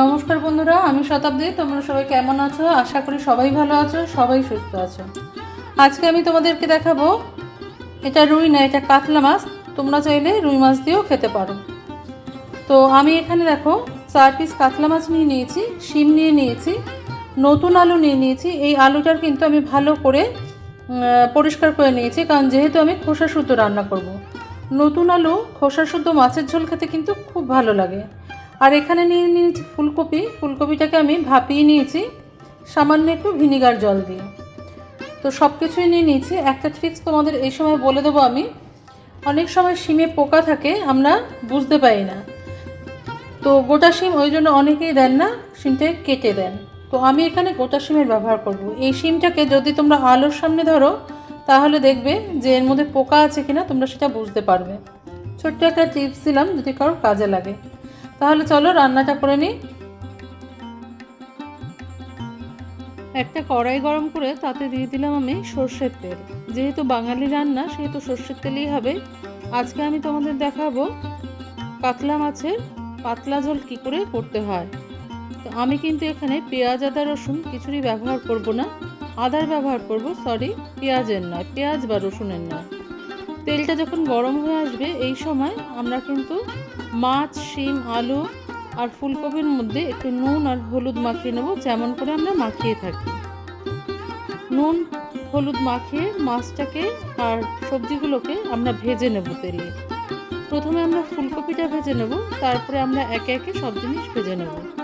নমস্কার বন্ধুরা, আমি শতাব্দী, তোমরা সবাই কেমন আছো? আশা করি সবাই ভালো আছো, সবাই সুস্থ আছো। আজকে আমি তোমাদেরকে দেখাবো, এটা রুই না, এটা কাতলা মাছ। তোমরা চাইলে রুই মাছ দিয়েও খেতে পারো। তো আমি এখানে দেখো, চার পিস কাতলা মাছ নিয়ে নিয়েছি, শিম নিয়ে নিয়েছি, নতুন আলু নিয়ে নিয়েছি। এই আলুটার কিন্তু আমি ভালো করে পরিষ্কার করে নিয়েছি, কারণ যেহেতু আমি খোসা শুদ্ধ রান্না করব। নতুন আলু খোসা শুদ্ধ মাছের ঝোল খেতে কিন্তু খুব ভালো লাগে। আর এখানে নিয়ে নিয়েছি ফুলকপি। ফুলকপিটাকে আমি ভাপিয়ে নিয়েছি, সামান্য একটু ভিনিগার জল দিয়ে। তো সব কিছুই নিয়ে নিয়েছি। একটা ট্রিক্স তোমাদের এই সময় বলে দেবো আমি। অনেক সময় শিমে পোকা থাকে, আমরা বুঝতে পারি না। তো গোটা শিম ওই জন্য অনেকেই দেন না, শিমটাকে কেটে দেন। তো আমি এখানে গোটা শিমের ব্যবহার করব। এই শিমটাকে যদি তোমরা আলোর সামনে ধরো, তাহলে দেখবে যে এর মধ্যে পোকা আছে কিনা তোমরা সেটা বুঝতে পারবে। ছোট্ট একটা টিপস দিলাম, যদি কারোর কাজে লাগে। তাহলে চলো রান্নাটা করে নিই। একটা কড়াই গরম করে তাতে দিয়ে দিলাম আমি সর্ষের তেল। যেহেতু বাঙালি রান্না, সেহেতু সর্ষের তেলই হবে। আজকে আমি তোমাদের দেখাবো কাতলা মাছের পাতলা ঝোল কী করে করতে হয়। তো আমি কিন্তু এখানে পেঁয়াজ, আদা, রসুন কিছুরই ব্যবহার করব না। আদার ব্যবহার করব সরি পেঁয়াজের নয়, পেঁয়াজ বা রসুনের নয়। তেলটা যখন গরম হয়ে আসবে, এই সময় আমরা কিন্তু মাছ, শিম, আলু আর ফুলকপির মধ্যে একটু নুন আর হলুদ মাখিয়ে নেব। যেমন করে আমরা মাখিয়ে থাকি। নুন, হলুদ মাখিয়ে মাছটাকে আর সবজিগুলোকে আমরা ভেজে নেব তেলে। প্রথমে আমরা ফুলকপিটা ভেজে নেব। তারপরে আমরা একে একে সব জিনিস ভেজে নেব।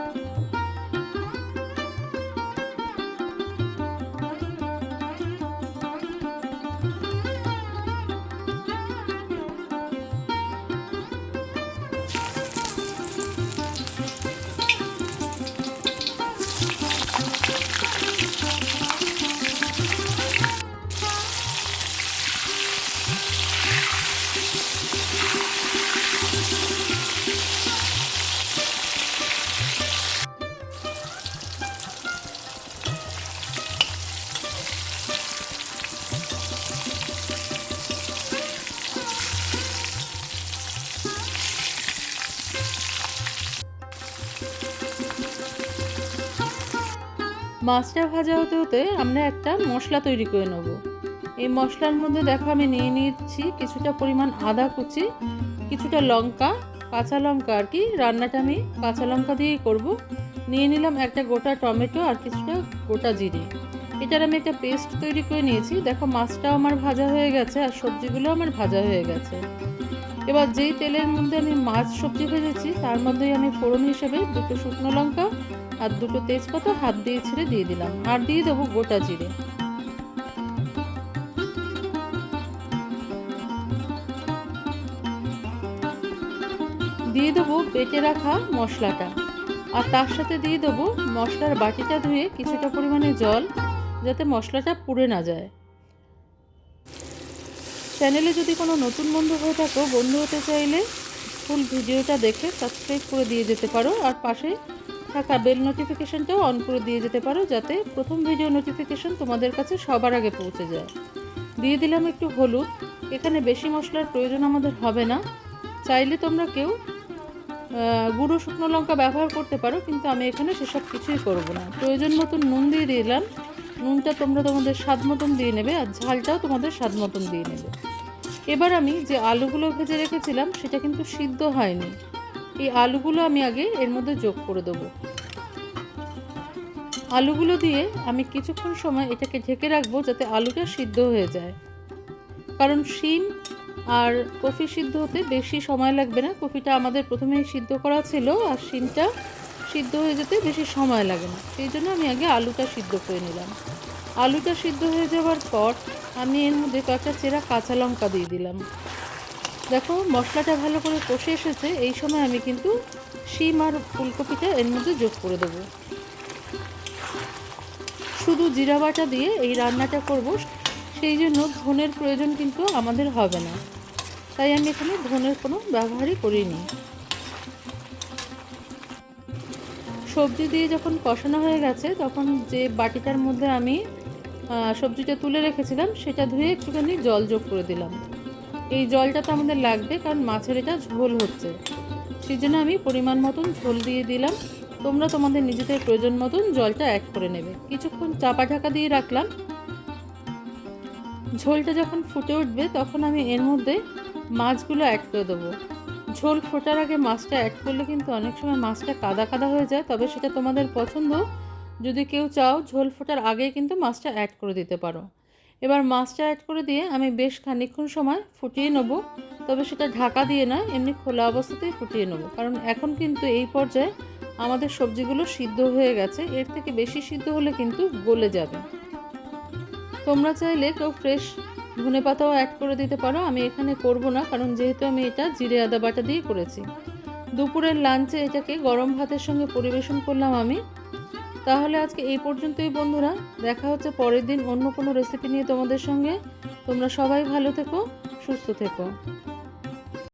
মাছটা ভাজা হতে হতে আমরা একটা মশলা তৈরি করে নেব। এই মশলার মধ্যে দেখো আমি নিয়ে নিচ্ছি কিছুটা পরিমাণ আদা কুচি, কিছুটা লঙ্কা, কাঁচা লঙ্কা আর কি। রান্নাটা আমি কাঁচা লঙ্কা দিয়েই করব। নিয়ে নিলাম একটা গোটা টমেটো আর কিছুটা গোটা জিরে। এটার আমি একটা পেস্ট তৈরি করে নিয়েছি। দেখো মাছটাও আমার ভাজা হয়ে গেছে আর সবজিগুলো আমার ভাজা হয়ে গেছে। এবার যেই তেলের মধ্যে আমি মাছ সবজি ভেজেছি, তার মধ্যেই আমি ফোড়ন হিসেবে দুটো শুকনো লঙ্কা আর দুটো তেজপাতা, হাত দিয়ে ছেড়ে দিয়ে দিলাম। আর দিয়ে দেবো গোটা জিরে। দিয়ে দেবো বেটে রাখা মশলাটা। আর তার সাথে দিয়ে দেবো মশলার বাটিটা ধুয়ে কিছুটা পরিমাণে জল, যাতে মশলাটা পুড়ে না যায়। চ্যানেলে যদি কোনো নতুন বন্ধু হয়ে থাকো, বন্ধু হতে চাইলে ফুল ভিডিওটা দেখে সাবস্ক্রাইব করে দিয়ে যেতে পারো। আর পাশে থাকা বেল নোটিফিকেশনটাও অন করে দিয়ে যেতে পারো যাতে প্রথম ভিডিও নোটিফিকেশন তোমাদের কাছে সবার আগে পৌঁছে যায়। দিয়ে দিলাম একটু হলুদ। এখানে বেশি মশলার প্রয়োজন আমাদের হবে না। চাইলে তোমরা কেউ গুঁড়ো শুকনো লঙ্কা ব্যবহার করতে পারো, কিন্তু আমি এখানে সেসব কিছুই করব না। প্রয়োজন মতন নুন দিয়ে দিলাম। নুনটা তোমরা তোমাদের স্বাদ মতন দিয়ে নেবে আর ঝালটাও তোমাদের স্বাদ মতন দিয়ে নেবে। এবার আমি যে আলুগুলো ভেজে রেখেছিলাম, সেটা কিন্তু সিদ্ধ হয়নি। এই আলুগুলো আমি আগে এর মধ্যে যোগ করে দেবো। আলুগুলো দিয়ে আমি কিছুক্ষণ সময় এটাকে ঢেকে রাখব যাতে আলুটা সিদ্ধ হয়ে যায়। কারণ শিম আর কফি সিদ্ধ হতে বেশি সময় লাগবে না। কফিটা আমাদের প্রথমেই সিদ্ধ করা ছিল আর শিমটা সিদ্ধ হয়ে যেতে বেশি সময় লাগে না। সেই জন্য আমি আগে আলুটা সিদ্ধ করে নিলাম। আলুটা সিদ্ধ হয়ে যাওয়ার পর আমি এর মধ্যে কয়েকটা চেরা কাঁচা লঙ্কা দিয়ে দিলাম। দেখো, মশলাটা ভালো করে কষে এসেছে। এই সময় আমি কিন্তু শিম আর ফুলকপিটা এর মধ্যে যোগ করে দেবো। শুধু জিরা বাটা দিয়ে এই রান্নাটা করব, সেই জন্য ধনের প্রয়োজন কিন্তু আমাদের হবে না। তাই আমি এখানে ধনের কোনো ব্যবহারই করিনি। সবজি দিয়ে যখন কষানো হয়ে গেছে, তখন যে বাটিটার মধ্যে আমি সবজিটা তুলে রেখেছিলাম, সেটা ধুয়ে একটুখানি জল যোগ করে দিলাম। এই জলটা তো আমাদের লাগবে, কারণ মাছের এটা ঝোল হচ্ছে। সেই জন্য আমি পরিমাণ মতন ঝোল দিয়ে দিলাম। তোমরা তোমাদের নিজেদের প্রয়োজন মতন জলটা অ্যাড করে নেবে। কিছুক্ষণ চাপা ঢাকা দিয়ে রাখলাম। ঝোলটা যখন ফুটে উঠবে, তখন আমি এর মধ্যে মাছগুলো অ্যাড করে দেবো। ঝোল ফোটার আগে মাছটা অ্যাড করলে কিন্তু অনেক সময় মাছটা কাদা কাদা হয়ে যায়। তবে সেটা তোমাদের পছন্দ। যদি কেউ চাও ঝোল ফোটার আগে কিন্তু মাছটা অ্যাড করে দিতে পারো। এবার মাছটা অ্যাড করে দিয়ে আমি বেশ খানিকক্ষণ সময় ফুটিয়ে নেব। তবে সেটা ঢাকা দিয়ে না এমনি খোলা অবস্থাতেই ফুটিয়ে নেব। কারণ এখন কিন্তু এই পর্যায়ে আমাদের সবজিগুলো সিদ্ধ হয়ে গেছে। এর থেকে বেশি সিদ্ধ হলে কিন্তু গলে যাবে। তোমরা চাইলে কেউ ফ্রেশ ধনে পাতাও অ্যাড করে দিতে পারো। আমি এখানে করব না, কারণ যেহেতু আমি এটা জিরে আদা বাটা দিয়ে করেছি। দুপুরের লাঞ্চে এটাকে গরম ভাতের সঙ্গে পরিবেশন করলাম আমি। তাহলে আজকে এই পর্যন্তই বন্ধুরা। দেখা হচ্ছে পরের দিন অন্য কোনো রেসিপি নিয়ে তোমাদের সঙ্গে। তোমরা সবাই ভালো থেকো, সুস্থ থেকো।